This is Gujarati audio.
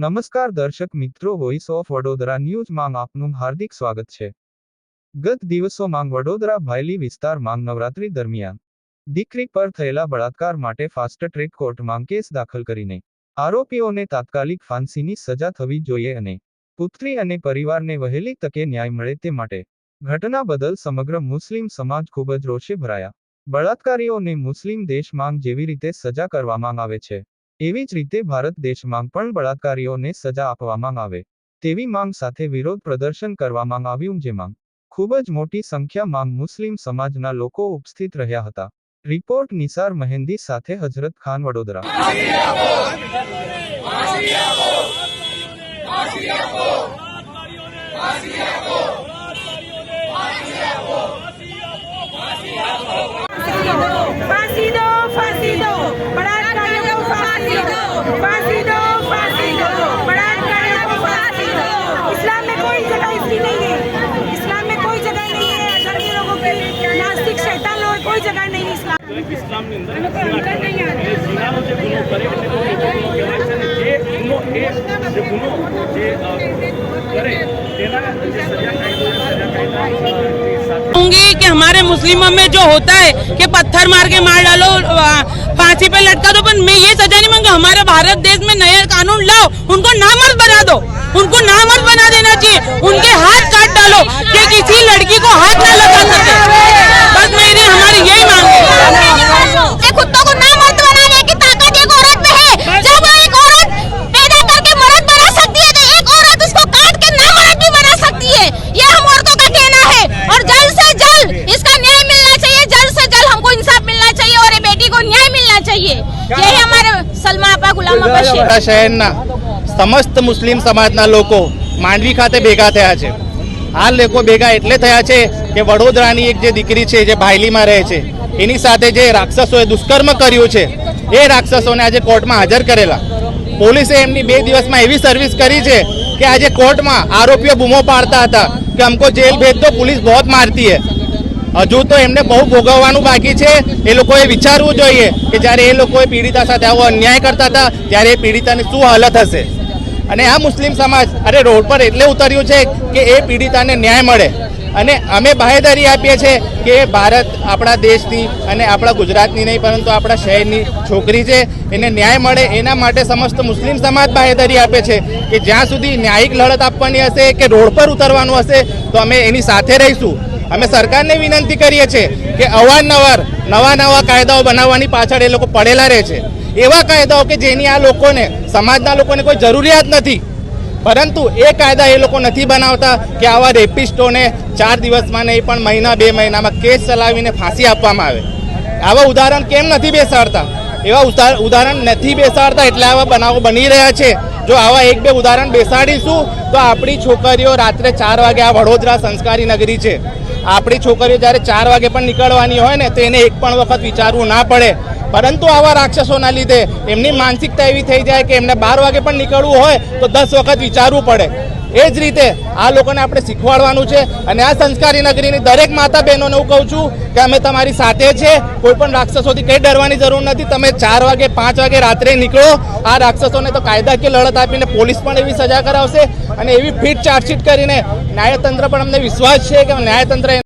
નમસ્કાર દર્શક મિત્રો વોઇસ ઓફ વડોદરા ન્યૂઝમાં આપનું હાર્દિક સ્વાગત છે. ગત દિવસોમાં વડોદરા ભાયલી વિસ્તારમાં નવરાત્રી દરમિયાન દીકરી પર થયેલા બળાત્કાર માટે ફાસ્ટ ટ્રેક કોર્ટમાં કેસ દાખલ કરીને આરોપીઓને તાત્કાલિક ફાંસીની સજા થવી જોઈએ અને પુત્રી અને પરિવારને વહેલી તકે ન્યાય મળે તે માટે ઘટના બદલ સમગ્ર મુસ્લિમ સમાજ ખૂબ જ રોષે ભરાયા. બળાત્કારીઓને મુસ્લિમ દેશમાં જેવી રીતે સજા કરવામાં આવે છે. એવી જ રીતે ભારત દેશમાં પણ બળાત્કારીઓને સજા આપવામાં આવે, તેવી માંગ સાથે વિરોધ પ્રદર્શન કરવામાં આવ્યું જેમાં ખૂબ જ મોટી સંખ્યામાં મુસ્લિમ સમાજના લોકો ઉપસ્થિત રહ્યા હતા. રિપોર્ટ નિસાર મહેંદી સાથે હજરત ખાન વડોદરા. फांसी हमारे मुस्लिमों में जो होता है कि पत्थर मार के मार डालो आ, फांसी पे लटका दो पर मैं ये सजा नहीं मांगा हमारे भारत देश में नया कानून लाओ उनको नामर्द बना दो उनको नामर्द बना देना चाहिए उनके हाथ काट डालो कि વડોદરા શહેરના સમસ્ત મુસ્લિમ સમાજના લોકો માંડવી ખાતે ભેગા થયા છે. આ લોકો ભેગા એટલે થયા છે કે વડોદરાની એક જે દીકરી છે જે ભાયલીમાં રહે છે એની સાથે જે રાક્ષસોએ દુષ્કર્મ કર્યું છે એ રાક્ષસોને આજે કોર્ટમાં હાજર કરેલા. પોલીસે એમની બે દિવસમાં એવી સર્વિસ કરી છે કે આજે કોર્ટમાં આરોપીઓ બૂમો પાડતા હતા કે અમકો જેલ ભેજ દો પોલીસ બહુ મારતી હૈ. હજુ તો એમને બહુ ભોગવવાનું બાકી છે. એ લોકોએ વિચારવું જોઈએ કે જ્યારે એ લોકોએ પીડિતા સાથે આવો અન્યાય કરતા હતા, ત્યારે એ પીડિતાની શું હાલત હશે? અને આ મુસ્લિમ સમાજ, અરે રોડ પર એટલે ઉતર્યું છે કે એ પીડિતાને ન્યાય મળે. અને અમે બાહેદારી આપીએ છીએ કે ભારત આપણા દેશની અને આપણા ગુજરાતની નહીં, પરંતુ આપણા શહેરની છોકરી છે. એને ન્યાય મળે. એના માટે સમસ્ત મુસ્લિમ સમાજ બાહેદારી આપે છે કે જ્યાં સુધી ન્યાયિક લડત આપવાની હશે કે રોડ પર ઉતરવાનું હશે, તો અમે એની સાથે રહીશું. અમે સરકારને વિનંતી કરીએ છીએ કે અવારનવાર નવા નવા કાયદાઓ બનાવવાની પાછળ એ લોકો પડેલા રહે છે. એવા કાયદાઓ કે જેની આ લોકોને, સમાજના લોકોને કોઈ જરૂરિયાત નથી. પરંતુ એ કાયદા એ લોકો નથી બનાવતા કે આવા રેપિસ્ટોને ચાર દિવસમાં નહીં, પણ મહિના, બે મહિનામાં કેસ ચલાવીને ફાંસી આપવામાં આવે. આવા ઉદાહરણ કેમ નથી બેસાડતા? એવા ઉદાહરણ નથી બેસાડતા એટલે આવા બનાવો બની રહ્યા છે. જો આવા એક બે ઉદાહરણ બેસાડીશું, તો આપણી છોકરીઓ રાત્રે ચાર વાગે આ વડોદરા સંસ્કારી નગરી છે. આપણી છોકરીઓ જ્યારે ચાર વાગે પણ નીકળવાની હોય ને, તો એને એક પણ વખત વિચારવું ના પડે. પરંતુ આવા રાક્ષસોના લીધે એમની માનસિકતા એવી થઈ જાય કે એમને બાર વાગે પણ નીકળવું હોય, તો દસ વખત વિચારવું પડે. એ જ રીતે આ લોકોને આપણે શીખવાડવાનું છે અને આ સંસ્કારી નગરીની દરેક માતા બહેનોને હું કહું છું કે અમે તમારી સાથે છે. કોઈ પણ રાક્ષસોથી કંઈ ડરવાની જરૂર નથી. તમે ચાર વાગે, પાંચ વાગે રાત્રે નીકળો. આ રાક્ષસોને તો કાયદાકીય લડત આપીને પોલીસ પણ એવી સજા કરાવશે અને એવી ફિટ ચાર્જશીટ કરીને ન્યાયતંત્ર પણ અમને વિશ્વાસ છે કે ન્યાયતંત્ર